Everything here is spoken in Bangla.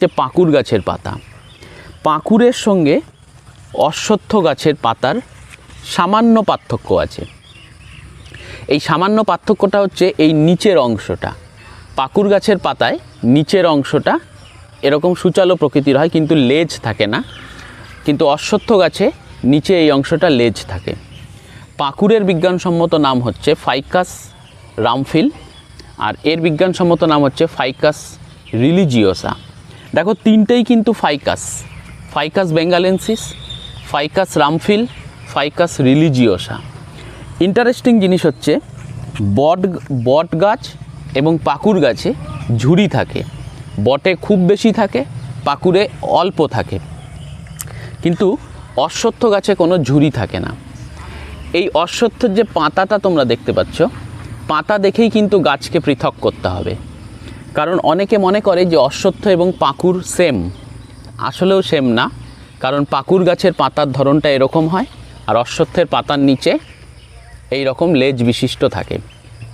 যে পাকুর গাছের পাতা। পাকুরের সঙ্গে অশ্বত্থ গাছের পাতার সামান্য পার্থক্য আছে। এই সামান্য পার্থক্যটা হচ্ছে এই নিচের অংশটা। পাকুর গাছের পাতায় নিচের অংশটা এরকম সুচালো প্রকৃতির হয়, কিন্তু লেজ থাকে না। কিন্তু অশ্বত্থ গাছে নিচে এই অংশটা লেজ থাকে। পাকুরের বিজ্ঞানসম্মত নাম হচ্ছে ফাইকাস রামফিল, আর এর বিজ্ঞানসম্মত নাম হচ্ছে ফাইকাস রিলিজিওসা। দেখো, তিনটেই কিন্তু Ficus. Ficus benghalensis, Ficus rumphii, Ficus religiosa. Interesting জিনিস হচ্ছে, বট বট গাছ এবং পাকুর গাছে ঝুড়ি থাকে। বটে খুব বেশি থাকে, পাকুরে অল্প থাকে। কিন্তু অশ্বত্থ গাছে কোনো ঝুড়ি থাকে না। এই অশ্বত্থের যে পাতাটা তোমরা দেখতে পাচ্ছ, পাতা দেখেই কিন্তু গাছকে পৃথক করতে হবে। কারণ অনেকে মনে করে যে অশ্বত্থ এবং পাকুর সেম। আসলেও সেম না, কারণ পাকুর গাছের পাতার ধরনটা এরকম হয় আর অশ্বত্থের পাতার নিচে এই রকম লেজ বিশিষ্ট থাকে।